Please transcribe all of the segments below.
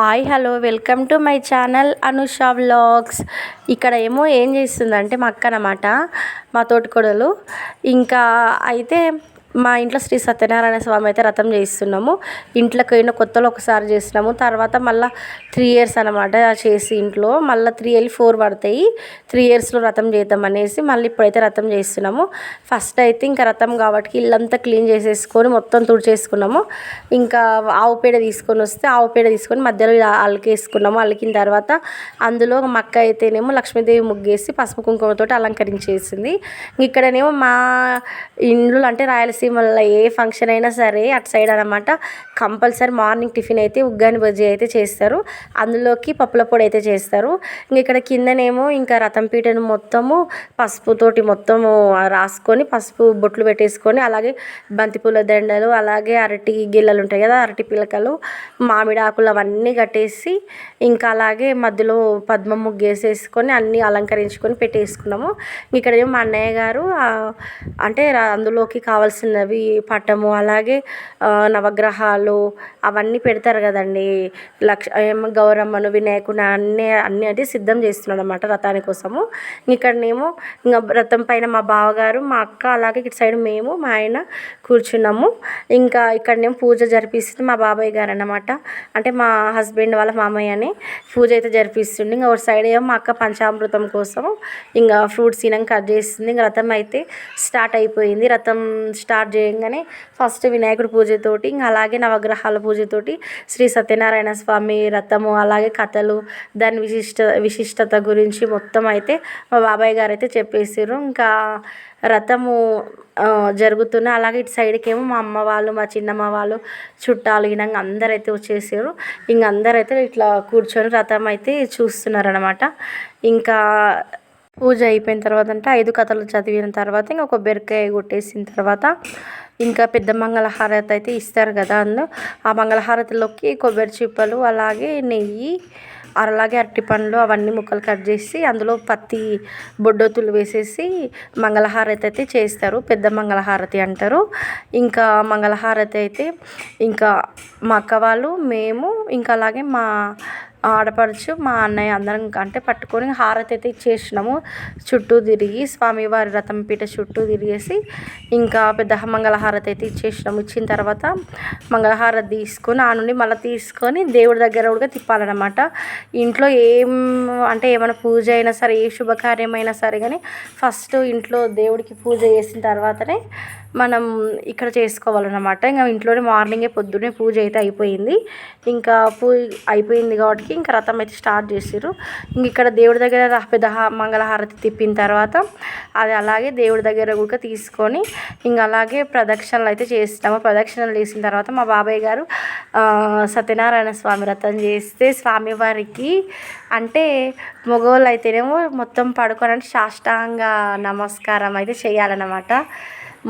Hi hello welcome to my channel Anusha vlogs. ఇక్కడ ఏమో ఏం చేస్తుందంటే మా అక్క అన్నమాట మా తోటికోడలు. ఇంకా అయితే మా ఇంట్లో శ్రీ సత్యనారాయణ స్వామి అయితే రథం చేయిస్తున్నాము. ఇంట్లోకి పోయిన కొత్తలో ఒకసారి చేసినాము తర్వాత మళ్ళీ త్రీ ఇయర్స్ అనమాట చేసి ఇంట్లో. మళ్ళీ త్రీ వెళ్ళి ఫోర్ పడతాయి. త్రీ ఇయర్స్లో రథం చేద్దాం అనేసి మళ్ళీ ఇప్పుడైతే రథం చేస్తున్నాము. ఫస్ట్ అయితే ఇంకా రథం కాబట్టి ఇల్లంతా క్లీన్ చేసేసుకొని మొత్తం తుడిచేసుకున్నాము. ఇంకా ఆవు పేడ తీసుకొని వస్తే ఆవు పేడ తీసుకొని మధ్యలో అలకేసుకున్నాము. అలికిన తర్వాత అందులో మక్క అయితేనేమో లక్ష్మీదేవి ముగ్గేసి పసుపు కుంకుమతోటి అలంకరించేసింది. ఇక్కడనేమో మా ఇండ్లు అంటే రాయలసీమ మళ్ళీ ఏ ఫంక్షన్ అయినా సరే అటు సైడ్ అనమాట కంపల్సరీ మార్నింగ్ టిఫిన్ అయితే ఉగ్గాని బజ్జీ అయితే చేస్తారు. అందులోకి పప్పుల పొడి అయితే చేస్తారు. ఇంక ఇక్కడ కిందనేమో ఇంకా రథం పీటను మొత్తము పసుపుతోటి మొత్తము రాసుకొని పసుపు బొట్లు పెట్టేసుకొని అలాగే బంతిపూల దండలు అలాగే అరటి గిల్లలు ఉంటాయి కదా అరటి పిలకలు మామిడి ఆకులు అవన్నీ కట్టేసి ఇంకా అలాగే మధ్యలో పద్మ ముగ్గేసేసుకొని అన్నీ అలంకరించుకొని పెట్టేసుకున్నాము. ఇక్కడ ఏమో మా అన్నయ్య గారు అంటే అందులోకి కావాల్సిన కావాల్సినవి పటము అలాగే నవగ్రహాలు అవన్నీ పెడతారు కదండి. లక్ష గౌరమ్మను వినాయకుని అన్నీ అన్నీ అది సిద్ధం చేస్తున్నాడు అనమాట రథాని కోసము. ఇక్కడనేమో ఇంకా రథం పైన మా బావగారు మా అక్క అలాగే ఇటు సైడ్ మేము మా ఆయన కూర్చున్నాము. ఇంకా ఇక్కడనేమో పూజ జరిపిస్తుంది మా బాబాయ్ గారు అనమాట అంటే మా హస్బెండ్ వాళ్ళ మామయ్యని పూజ అయితే జరిపిస్తుంది ఇంకా ఒక సైడ్ ఏమో మా అక్క పంచామృతం కోసం ఇంకా ఫ్రూట్స్ తినం కట్ చేస్తుంది. ఇంకా రథం అయితే స్టార్ట్ అయిపోయింది. రథం స్టార్ట్ చేయగానే ఫస్ట్ వినాయకుడి పూజతోటి ఇంకా అలాగే నవగ్రహాల పూజతోటి శ్రీ సత్యనారాయణ స్వామి రథము అలాగే కథలు దాని విశిష్ట విశిష్టత గురించి మొత్తం అయితే మా బాబాయ్ గారు అయితే చెప్పేసారు ఇంకా రథము జరుగుతున్న అలాగే ఇటు సైడ్కి ఏమో మా అమ్మ వాళ్ళు మా చిన్నమ్మ వాళ్ళు చుట్టాలు ఇనంగా అందరైతే అయితే వచ్చేసారు ఇంక అందరైతే అయితే ఇట్లా కూర్చొని రథం అయితే చూస్తున్నారనమాట ఇంకా పూజ అయిపోయిన తర్వాత అంటే ఐదు కథలు చదివిన తర్వాత ఇంకా కొబ్బరికాయ కొట్టేసిన తర్వాత ఇంకా పెద్ద మంగళహారతి అయితే ఇస్తారు కదా అందులో. ఆ మంగళహారతిలోకి కొబ్బరి చిప్పలు అలాగే నెయ్యి అలాగే అరటిపండ్లు అవన్నీ ముక్కలు కట్ చేసి అందులో పత్తి బొడ్డొత్తులు వేసేసి మంగళహారతి అయితే చేస్తారు. పెద్ద మంగళహారతి అంటారు. ఇంకా మంగళహారతి అయితే ఇంకా మా అక్క వాళ్ళు మేము ఇంకా అలాగే మా ఆడపడుచు మా అన్నయ్య అందరం అంటే పట్టుకొని హారతి అయితే ఇచ్చేసినాము. చుట్టూ తిరిగి స్వామివారి రథం పీట చుట్టూ తిరిగేసి ఇంకా పెద్ద మంగళహారతి అయితే ఇచ్చేసినాము. ఇచ్చిన తర్వాత మంగళహారతి తీసుకొని ఆ నుండి మళ్ళీ తీసుకొని దేవుడి దగ్గర కూడా తిప్పాలన్నమాట. ఇంట్లో ఏం అంటే ఏమైనా పూజ అయినా సరే ఏ శుభకార్యమైనా సరే కానీ ఫస్ట్ ఇంట్లో దేవుడికి పూజ చేసిన తర్వాతనే మనం ఇక్కడ చేసుకోవాలన్నమాట. ఇంకా ఇంట్లోనే మార్నింగే పొద్దున్నే పూజ అయితే అయిపోయింది. ఇంకా పూజ అయిపోయింది కాబట్టి ఇంకా రథం అయితే స్టార్ట్ చేసారు ఇంక ఇక్కడ దేవుడి దగ్గర పెద్ద మంగళహారతి తిప్పిన తర్వాత అది అలాగే దేవుడి దగ్గర కూడా తీసుకొని ఇంకా అలాగే ప్రదక్షిణలు అయితే చేస్తాము ప్రదక్షిణలు చేసిన తర్వాత మా బాబాయ్ గారు సత్యనారాయణ స్వామి వ్రతం చేస్తే స్వామివారికి అంటే మగవాళ్ళు అయితేనేమో మొత్తం పడుకొని సాష్టాంగ నమస్కారం అయితే చేయాలన్నమాట.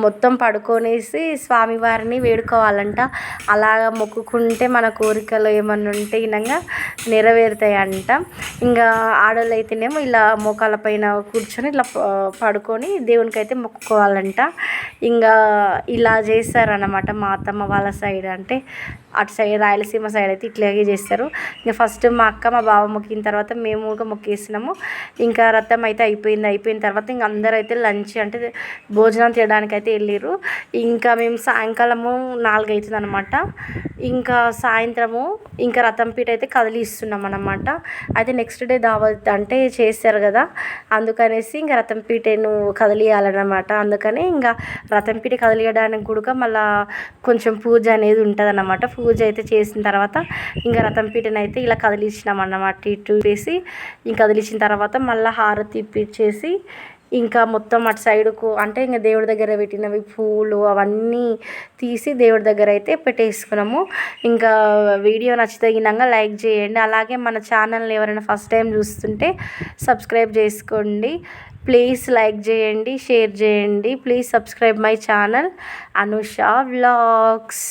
మొత్తం పడుకొనేసి స్వామివారిని వేడుకోవాలంట. అలాగ మొక్కుకుంటే మన కోరికలు ఏమన్నా ఉంటే ఇనంగా నెరవేరుతాయంట. ఇంకా ఆడవాళ్ళు అయితేనేమో ఇలా మోకాళ్ళ పైన కూర్చొని ఇట్లా పడుకొని దేవునికి అయితే మొక్కుకోవాలంట. ఇంకా ఇలా చేస్తారనమాట మా అత్తమ్మ వాళ్ళ సైడ్ అంటే అటు సైడ్ రాయలసీమ సైడ్ అయితే ఇట్లాగే చేస్తారు. ఇంకా ఫస్ట్ మా అక్క మా బావ మొక్కిన తర్వాత మేము కూడా మొక్కేసినాము. ఇంకా రథం అయితే అయిపోయింది. అయిపోయిన తర్వాత ఇంక అందరూ అయితే లంచ్ అంటే భోజనం చేయడానికి అయితే వెళ్ళారు ఇంకా మేము సాయంకాలము నాలుగు అవుతుంది అనమాట ఇంకా సాయంత్రము ఇంకా రథం పీట అయితే కదిలిస్తున్నాం అనమాట అయితే నెక్స్ట్ డే దావత్ అంటే చేస్తారు కదా అందుకనేసి ఇంకా రథం పీటను కదిలియాలన్నమాట. అందుకని ఇంకా రథం పీట కదిలియడానికి కూడా మళ్ళీ కొంచెం పూజ అనేది ఉంటుంది అన్నమాట పూజ అయితే చేసిన తర్వాత ఇంకా రథం పీటను అయితే ఇలా కదిలించినాం అన్నమాట ఇటు వేసి. ఇంకా కదిలించిన తర్వాత మళ్ళీ హారతి ఇప్పించేసి ఇంకా మొత్తం అటు సైడుకు అంటే ఇంకా దేవుడి దగ్గర పెట్టినవి పూలు అవన్నీ తీసి దేవుడి దగ్గర అయితే పెట్టేసుకున్నాము. ఇంకా వీడియో నచ్చితగినాక లైక్ చేయండి. అలాగే మన ఛానల్ని ఎవరైనా ఫస్ట్ టైం చూస్తుంటే సబ్స్క్రైబ్ చేసుకోండి. ప్లీజ్ లైక్ చేయండి షేర్ చేయండి. Please subscribe my channel Anusha vlogs.